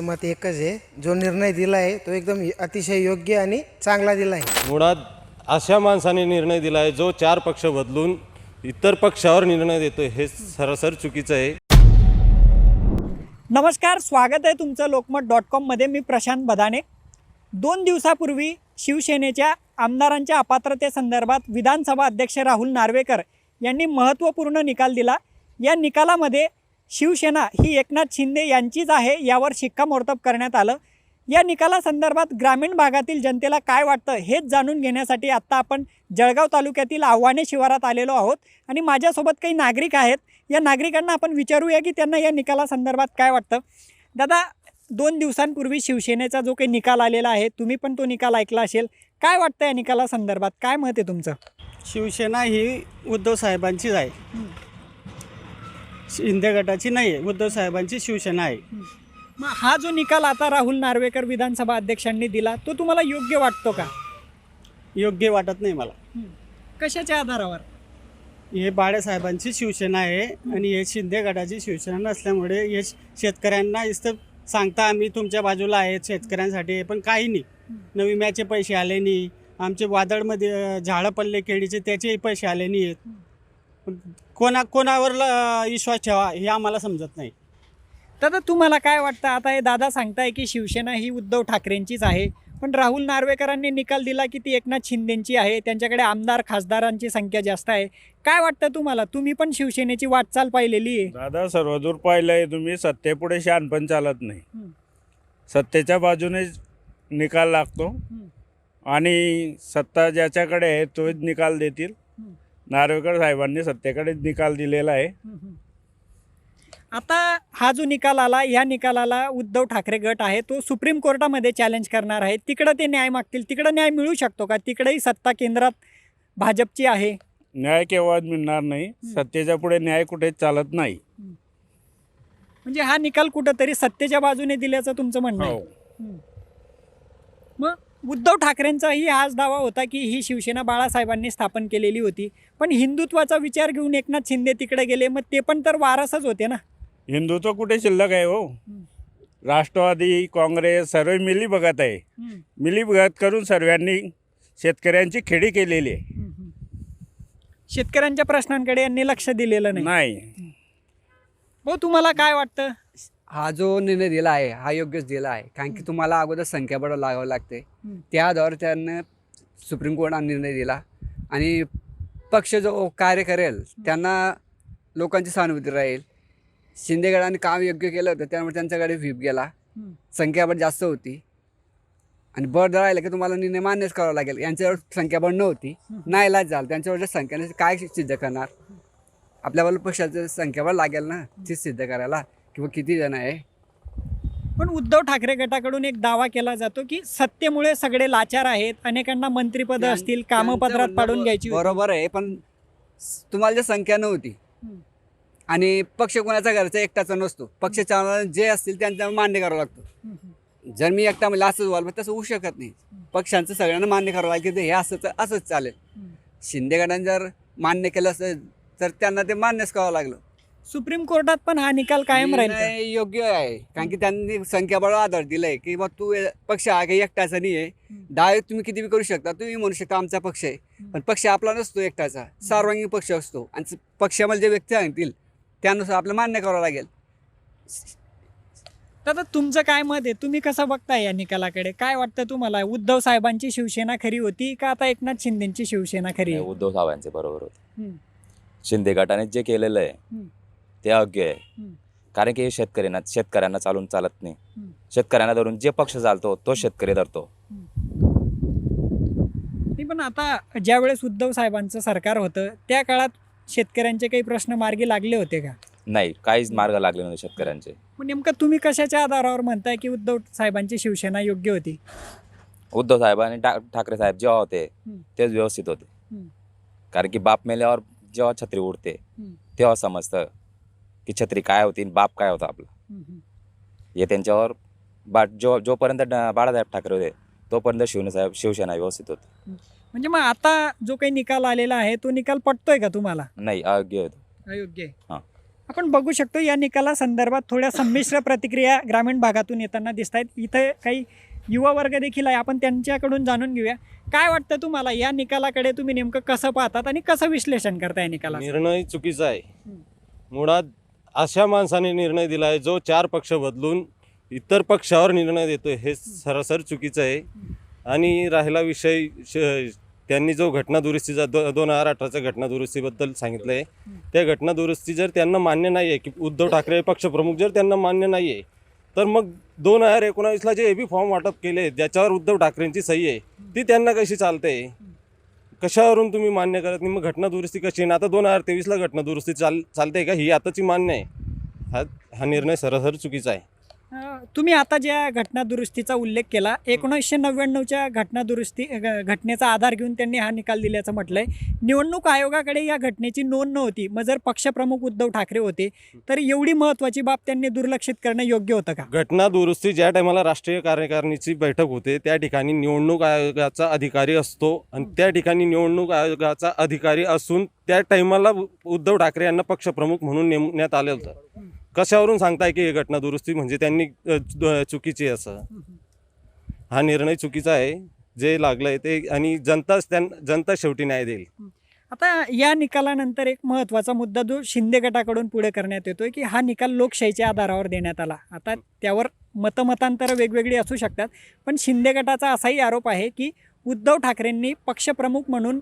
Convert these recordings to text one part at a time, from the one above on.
मत एकच आहे. जो निर्णय दिला आहे तो एकदम अतिशय योग्य आणि चांगला दिला आहे मुळात अशा माणसाने निर्णय दिला आहे जो चार पक्ष बदलून इतर पक्षावर निर्णय देतोय हे सरासर चुकीचं आहे. नमस्कार स्वागत आहे तुमचं लोकमत डॉट कॉममध्ये मी प्रशांत बदाने. दोन दिवसापूर्वी शिवसेनेच्या आमदारांच्या अपात्रतेसंदर्भात विधानसभा अध्यक्ष राहुल नार्वेकर यांनी महत्त्वपूर्ण निकाल दिला. या निकालामध्ये शिवसेना ही एकनाथ शिंदे यांचीच आहे यावर शिक्कामोर्तब करण्यात आलं. या निकालासंदर्भात ग्रामीण भागातील जनतेला काय वाटतं हेच जाणून घेण्यासाठी आत्ता आपण जळगाव तालुक्यातील आव्हाने शिवारात आलेलो आहोत आणि माझ्यासोबत काही नागरिक आहेत. या नागरिकांना आपण विचारूया की त्यांना या निकालासंदर्भात काय वाटतं. दादा दोन दिवसांपूर्वी शिवसेनेचा जो काही निकाल आलेला आहे तुम्ही पण तो निकाल ऐकला असेल. काय वाटतं या निकालासंदर्भात? काय मत आहे तुमचं? शिवसेना ही उद्धव साहेबांचीच आहे. शिंदे गटाची नाही आहे उद्धव साहेबांची शिवसेना आहे. मग हा जो निकाल आता राहुल नार्वेकर विधानसभा अध्यक्षांनी दिला तो तुम्हाला योग्य वाटतो का? योग्य वाटत नाही मला. कशाच्या आधारावर? हे बाळासाहेबांची शिवसेना आहे आणि हे शिंदे गटाची शिवसेना नसल्यामुळे हे शेतकऱ्यांना इथं सांगता आम्ही तुमच्या बाजूला आहेत शेतकऱ्यांसाठी पण काही नाही. नवी विम्याचे पैसे आले नाही. आमचे वादळमध्ये अं, झाडं पडले केळीचे त्याचेही पैसे आले नाही आहेत पण कोणा कोणावर ल- विश्वास ठेवा हे आम्हाला समजत नाही. दादा तुम्हाला काय वाटतं? आता हे दादा सांगताय की शिवसेना ही उद्धव ठाकरेंचीच आहे पण राहुल नार्वेकरांनी निकाल दिला की ती एकनाथ शिंदेची आहे त्यांच्याकडे आमदार खासदारांची संख्या जास्त आहे. काय वाटतं तुम्हाला? तुम्ही पण शिवसेनेची वाटचाल पाहिलेली आहे. दादा सर्वदूर पाहिलंय तुम्ही सत्तेपुढे शहाणपण चालत नाही. हं. सत्तेच्या बाजूने निकाल लागतो आणि सत्ता ज्याच्याकडे आहे तोच निकाल देतील. नार्वेकर साहेबांनी सत्तेकडे निकाल दिलेला आहे. आता हा जो निकाल आला या निकालाला उद्धव ठाकरे गट आहे तो सुप्रीम कोर्टामध्ये चॅलेंज करणार आहे. तिकडं ते न्याय मागतील तिकडं न्याय मिळू शकतो का? तिकडेही सत्ता केंद्रात भाजपची आहे. न्याय केव्हा मिळणार नाही. सत्तेच्या पुढे न्याय कुठेच चालत नाही. म्हणजे हा निकाल कुठंतरी सत्तेच्या बाजूने दिल्याचं तुमचं म्हणणं आहे. हो. हम्म. उद्धव ठाकरेंचाही हाच दावा होता की ही शिवसेना बाळासाहेबांनी स्थापन केलेली होती. पण हिंदुत्वाचा विचार घेऊन एकनाथ शिंदे तिकडे गेले मग ते पण तर वारसच होते ना? हिंदुत्व कुठे शिल्लक आहे हो? राष्ट्रवादी काँग्रेस सर्व मिली बघत आहे. मिली बघत करून सर्वांनी शेतकऱ्यांची खेडी केलेली आहे. शेतकऱ्यांच्या प्रश्नांकडे यांनी लक्ष दिलेलं नाही. नाही. भाऊ तुम्हाला काय वाटतं? हा जो निर्णय दिला आहे हा योग्यच दिला आहे. कारण की तुम्हाला अगोदर संख्याबळ लागावं लागते. त्या आधार त्यांना सुप्रीम कोर्टाने निर्णय दिला. आणि पक्ष जो कार्य करेल त्यांना लोकांची सहानुभूती राहील. शिंदेगडाने काम योग्य केलं होतं त्यामुळे त्यांच्याकडे व्हीप गेला. संख्याबळ जास्त होती. आणि बळ राहिलं की तुम्हाला निर्णय मान्यच करावा लागेल. यांच्यावर संख्याबळ नव्हती. नाही इलाज झालं. त्यांच्यावरच्या संख्याने काय सिद्ध करणार? आपल्याबरोबर पक्षाचं संख्याबळ लागेल ना? ती सिद्ध करायला. किंवा किती जण आहे पण उद्धव ठाकरे गटाकडून एक दावा केला जातो की सत्तेमुळे सगळे लाचार आहेत अनेकांना मंत्रीपद त्यां- असतील कामं त्यांचं पदरात म्हणणं पाडून घ्यायची होती. बरोबर आहे पण स- तुम्हाला जी संख्या नव्हती हम्म. आणि पक्ष कोणाचा घरचा एकटाचा नसतो पक्ष चालवणारे जे असतील त्यांचा मान्य करावं लागतो हम्म. जर मी एकटा म्हणलं असंच व्हाल तसं होऊ शकत नाही पक्षांचं सगळ्यांना मान्य करावं लागेल की हे असंच असंच चालेल हम्म. शिंदे गटाने जर मान्य केलं असतं तर त्यांना ते मान्यच करावं लागलं सुप्रीम कोर्टात पण हा निकाल कायम राहील का? निर्णय योग्य आहे. कारण की त्यांनी संख्याबळ आधार दिलाय की बा तू पक्ष हा काही एकटाचा नाही आहे डायरेक्ट तुम्ही किती बी करू शकता तुम्ही म्हणू शकता आमचा पक्ष आहे. पण पक्ष आपला नसतो एकटाचा. सार्वजनिक पक्ष असतो. आणि स- पक्षामध्ये जे व्यक्ती सांगतील त्यानुसार आपल्याला मान्य करावं लागेल. दादा तुमचं काय मत आहे? तुम्ही कसं बघताय या निकालाकडे? काय वाटतं तुम्हाला? उद्धव साहेबांची शिवसेना खरी होती का आता एकनाथ शिंदेची शिवसेना खरी हे आहे उद्धव साहेबांचे बरोबर होते. हम्म. शिंदे गटाने जे केलेलं आहे हम्म. ते योग्य आहे. कारण की हे शेतकऱ्यांना शेतकऱ्यांना चालून चालत नाही. शेतकऱ्यांना धरून जे पक्ष चालतो तो शेतकरी धरतो. नाही पण आता ज्यावेळेस उद्धव साहेबांचं सरकार होतं त्या काळात शेतकऱ्यांचे काही प्रश्न मार्गी लागले होते का? नाही काहीच मार्ग लागले नव्हते शेतकऱ्यांचे. मग नेमकं तुम्ही कशाच्या आधारावर म्हणताय की उद्धव साहेबांची शिवसेना योग्य होती? उद्धव साहेब आणि ठा ठाकरे साहेब जेव्हा होते हम्म. तेच व्यवस्थित होते. हम्म. कारण की बाप मेल्यावर जेव्हा छत्री उडते हम्म. तेव्हा समजतं. की छत्री काय होती आणि बाप काय होता आपला. हे त्यांच्यावर बा जो जोपर्यंत ड- बाळासाहेब ठाकरे होते तोपर्यंत शिवसेना शिवसेना व्यवस्थित होती. म्हणजे मग आता जो काही निकाल आलेला आहे तो निकाल पटतोय का तुम्हाला? नाही अयोग्य होतं अयोग्य आहे. हां. आपण बघू शकतो या निकालासंदर्भात थोड्या संमिश्र प्रतिक्रिया ग्रामीण भागातून येताना दिसत आहेत इथं काही युवा वर्ग देखील आहे आपण त्यांच्याकडून जाणून घेऊया. काय वाटतं तुम्हाला या निकालाकडे तुम्ही नेमकं कसं पाहतात आणि कसं विश्लेषण करता या निकाला निर्णय चुकीचा आहे. मुळात अशा माणसाने निर्णय दिला आहे जो चार पक्ष बदलून इतर पक्षावर निर्णय देतो हे सरासर चुकीचं आहे. आणि राहिला विषय श- त्यांनी जो घटना दुरुस्तीचा दो दोन हजार अठराच्या घटना दुरुस्तीबद्दल सांगितलं आहे त्या घटना दुरुस्ती जर त्यांना मान्य नाही आहे की उद्धव ठाकरे पक्षप्रमुख जर त्यांना मान्य नाही आहे तर मग दोन हजार एकोणावीसला जे ए बी फॉर्म वाटप केले ज्याच्यावर उद्धव ठाकरेंची सही आहे ती त्यांना कशी चालते? कशावरून तुम्ही मान्य करत नाही? मग घटना दुरुस्ती कशी आहे? आता दोन हजार तेवीसला घटना दुरुस्ती चाल चालते का? ही आताची मान्य आहे. हा हा निर्णय सरासर चुकीचा आहे. तुम्ही आता ज्या घटना दुरुस्तीचा उल्लेख केला एकोणीसशे नव्याण्णवच्या घटना दुरुस्ती घटनेचा आधार घेऊन त्यांनी हा निकाल दिल्याचं म्हटलंय. निवडणूक आयोगाकडे या घटनेची नोंद नव्हती. मग जर पक्षप्रमुख उद्धव ठाकरे होते तर एवढी महत्त्वाची बाब त्यांनी दुर्लक्षित करणं योग्य होतं का? घटना दुरुस्ती ज्या टायमाला राष्ट्रीय कार्यकारिणीची बैठक होते त्या ठिकाणी निवडणूक आयोगाचा अधिकारी असतो आणि त्या ठिकाणी निवडणूक आयोगाचा अधिकारी असून त्या टायमाला उद्धव ठाकरे यांना पक्षप्रमुख म्हणून नेमण्यात आलं होतं. कशावरून सांगताय की ही घटना दुरुस्ती म्हणजे त्यांनी अ, चुकीची आहे असं? हा निर्णय चुकीचा आहे. जे लागलंय ते आणि जनताच त्यां जनता शेवटी न्याय देईल. आता या निकालानंतर एक महत्त्वाचा मुद्दा जो शिंदे गटाकडून पुढे करण्यात येतोय की हा निकाल लोकशाहीच्या आधारावर देण्यात आला. आता त्यावर मतमतांतर वेगवेगळी असू शकतात पण शिंदे गटाचा असाही आरोप आहे की उद्धव ठाकरेंनी पक्षप्रमुख म्हणून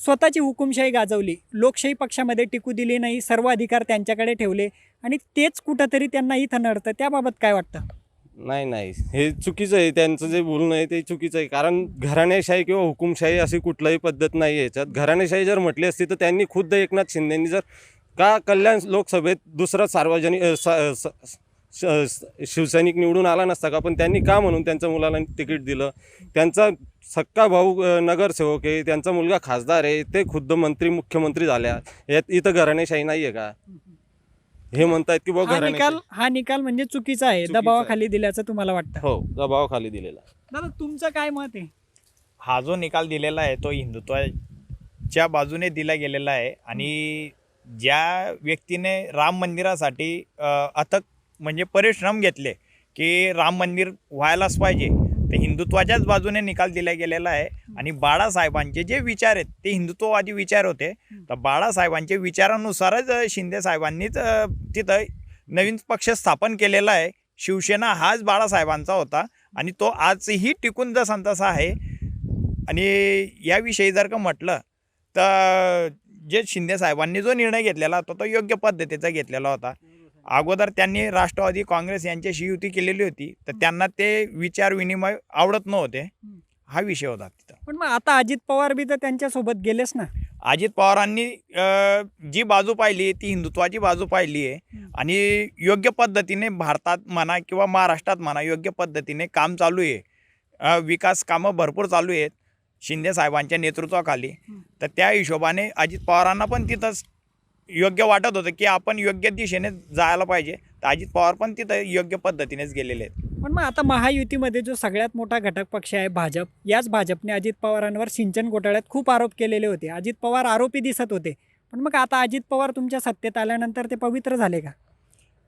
स्वतःची हुकुमशाही गाजवली. लोकशाही पक्षामध्ये टिकू दिली नाही सर्व अधिकार त्यांच्याकडे ठेवले. आणि तेच कुठंतरी त्यांना इथं नडतं. त्याबाबत काय वाटतं? नाही नाही. हे चुकीचं आहे. त्यांचं जे बोलणं आहे ते चुकीचं आहे. कारण घराणेशाही किंवा हुकुमशाही अशी कुठलाही पद्धत नाही आहे. याच्यात घराणेशाही जर म्हटली असती तर त्यांनी खुद्द एकनाथ शिंदेंनी जर का कल्याण लोकसभेत दुसरा सार्वजनिक श- शिवसैनिक निवडून आला नसता का? पण त्यांनी का म्हणून त्यांच्या मुलाला तिकीट दिलं? त्यांचा सक्का भाऊ अ, नगरसेवक आहे. त्यांचा मुलगा खासदार आहे. ते खुद्द मंत्री मुख्यमंत्री झाल्या. यात इथं घराणेशाही नाही आहे का? हे म्हणतायत की हा निकाल हा निकाल म्हणजे चुकीचा आहे. चुकीचा आहे. दबावाखाली दिल्याचं तुम्हाला वाटतं. हो दबावाखाली दिलेला दादा तुमचं काय मत आहे? हा जो निकाल दिलेला आहे तो हिंदुत्वाच्या बाजूने दिला गेलेला आहे आणि ज्या व्यक्तीने राम मंदिरासाठी अ, अथक म्हणजे परिश्रम घेतले की राम मंदिर व्हायलाच पाहिजे ते हिंदुत्वाच्याच बाजूने निकाल दिला गेलेला आहे. आणि बाळासाहेबांचे जे विचार आहेत ते हिंदुत्ववादी विचार होते. तर बाळासाहेबांच्या विचारानुसारच शिंदे साहेबांनीच तिथं नवीन पक्ष स्थापन केलेला आहे. शिवसेना हाच बाळासाहेबांचा होता. आणि तो आजही टिकून जसा तसा आहे. आणि याविषयी जर का म्हटलं तर जे शिंदे साहेबांनी जो निर्णय घेतलेला होता तो योग्य पद्धतीचा घेतलेला होता. अगोदर त्यांनी राष्ट्रवादी काँग्रेस यांच्याशी युती केलेली होती तर त्यांना ते विचार विनिमय आवडत नव्हते. हा. विषय होता तिथं. पण मग आता अजित पवार बी तर त्यांच्यासोबत गेलेच ना. अजित पवारांनी जी बाजू पाहिली ती हिंदुत्वाची बाजू पाहिली आहे आणि योग्य पद्धतीने भारतात म्हणा किंवा महाराष्ट्रात म्हणा योग्य पद्धतीने काम चालू आहे. विकास कामं भरपूर चालू आहेत शिंदे साहेबांच्या नेतृत्वाखाली. तर त्या हिशोबाने अजित पवारांना पण तिथंच योग्य वाटत होतं की आपण योग्य दिशेने जायला पाहिजे. तर अजित पवार पण तिथं योग्य पद्धतीनेच गेलेले आहेत. पण मग आता महायुतीमध्ये जो सगळ्यात मोठा घटक पक्ष आहे भाजप याच भाजपने अजित पवारांवर सिंचन घोटाळ्यात खूप आरोप केलेले होते. अजित पवार आरोपी दिसत होते. पण मग आता अजित पवार तुमच्या सत्तेत आल्यानंतर ते पवित्र झाले का?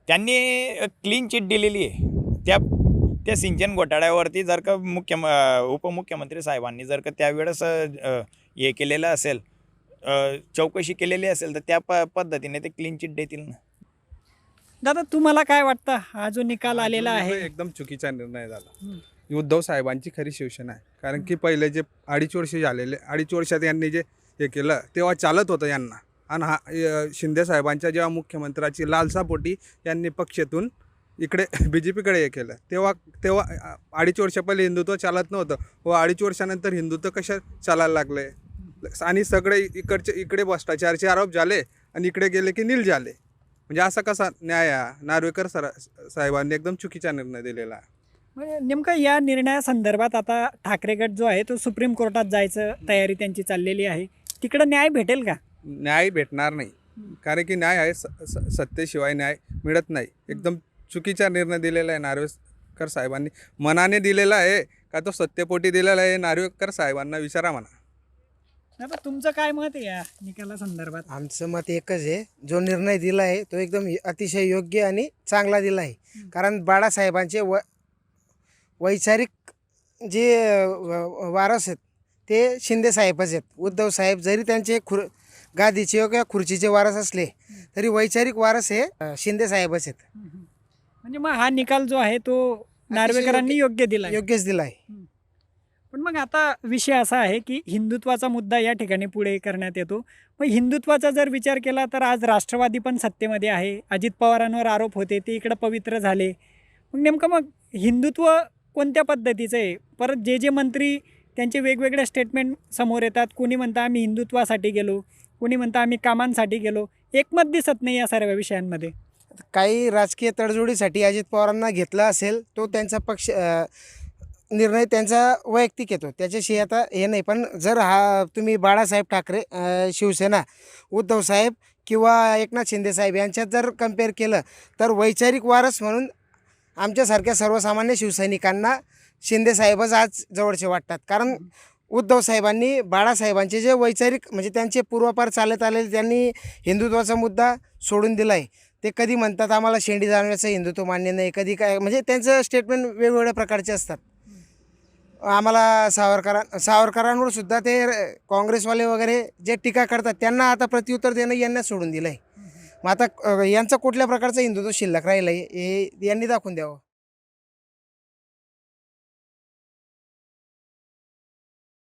त्यांनी क्लीन चिट दिलेली आहे. त्या त्या सिंचन घोटाळ्यावरती जर का मुख्य उपमुख्यमंत्री साहेबांनी जर का त्यावेळेस अ, हे केलेलं असेल चौकशी केलेली असेल तर त्या प पद्धतीने ते क्लीन चिट देतील ना. दादा तुम्हाला काय वाटतं? हा जो निकाल आलेला हा आहे. एकदम चुकीचा निर्णय झाला. उद्धव साहेबांची खरी शिवसेना आहे. कारण की पहिले जे अडीच वर्ष झालेले अडीच वर्षात यांनी जे हे केलं तेव्हा चालत होतं यांना. आणि हा शिंदे साहेबांच्या जेव्हा मुख्यमंत्र्याची लालसापोटी यांनी पक्षातून इकडे बी जे पीकडे हे केलं तेव्हा तेव्हा अडीच वर्ष पहिले हिंदुत्व चालत नव्हतं. व अडीच वर्षानंतर हिंदुत्व कशा चालायला लागले? आणि सगळे इकडचे इकडे भ्रष्टाचारचे आरोप झाले आणि इकडे गेले की नील झाले. म्हणजे असा कसा न्याय? नार्वेकर सर साहेबांनी एकदम चुकीचा निर्णय दिलेला नेमकं या निर्णयासंदर्भात आता ठाकरे गट जो आहे तो सुप्रीम कोर्टात जायचं तयारी त्यांची चाललेली आहे. तिकडं न्याय भेटेल का? न्याय भेटणार नाही. कारण की न्याय आहे सत्तेशिवाय न्याय मिळत नाही. एकदम चुकीचा निर्णय दिलेला आहे नार्वेकर साहेबांनी. मनाने दिलेला आहे का तो सत्तेपोटी दिलेला आहे? नार्वेकर साहेबांना विचारा म्हणा. नाही पण तुमचं काय मत आहे या निकाला संदर्भात? आमचं मत एकच आहे. जो निर्णय दिला आहे तो एकदम अतिशय योग्य आणि चांगला दिला आहे. कारण बाळासाहेबांचे व वैचारिक जे वारस आहेत ते शिंदे साहेबच आहेत. उद्धव साहेब जरी त्यांचे खुर गादीचे किंवा खुर्चीचे वारस असले तरी वैचारिक वारस हे अ, शिंदे साहेबच आहेत. म्हणजे मग हा निकाल जो आहे तो नार्वेकरांनी योग्य दिला योग्यच दिला आहे. पण मग आता विषय असा आहे की हिंदुत्वाचा मुद्दा या ठिकाणी पुढे करण्यात येतो. मग हिंदुत्वाचा जर विचार केला तर आज राष्ट्रवादी पण सत्तेमध्ये आहे. अजित पवारांवर आरोप होते ते इकडं पवित्र झाले. मग नेमकं मग हिंदुत्व कोणत्या पद्धतीचं आहे? परत जे जे मंत्री त्यांचे वेगवेगळे स्टेटमेंट समोर येतात. कोणी म्हणतं आम्ही हिंदुत्वासाठी गेलो कोणी म्हणतं आम्ही कामांसाठी गेलो एकमत दिसत नाही या सर्व विषयांमध्ये. काही राजकीय तडजोडीसाठी अजित पवारांना घेतला असेल तो त्यांचा पक्ष निर्णय त्यांचा वैयक्तिक येतो. त्याच्याशी आता हे नाही पण जर हा तुम्ही बाळासाहेब ठाकरे शिवसेना उद्धव साहेब किंवा एकनाथ शिंदे साहेब यांच्यात जर कंपेअर केलं तर वैचारिक वारस म्हणून आमच्यासारख्या सर्वसामान्य शिवसैनिकांना शिंदेसाहेबच आज जवळचे वाटतात. कारण उद्धव साहेबांनी बाळासाहेबांचे जे वैचारिक म्हणजे त्यांचे पूर्वापार चालत आलेले त्यांनी हिंदुत्वाचा मुद्दा सोडून दिला आहे ते कधी म्हणतात आम्हाला शेंडी जाणव्याचं हिंदुत्व मान्य नाही. कधी काय म्हणजे त्यांचं स्टेटमेंट वेगवेगळ्या प्रकारचे असतात. आम्हाला सावरकरां सावरकरांवर सुद्धा ते काँग्रेसवाले वगैरे जे टीका करतात त्यांना आता प्रत्युत्तर देणं यांना सोडून दिलं आहे मग आता यांचं कुठल्या प्रकारचं हिंदुत्व शिल्लक राहिलं आहे हे यांनी दाखवून द्यावं?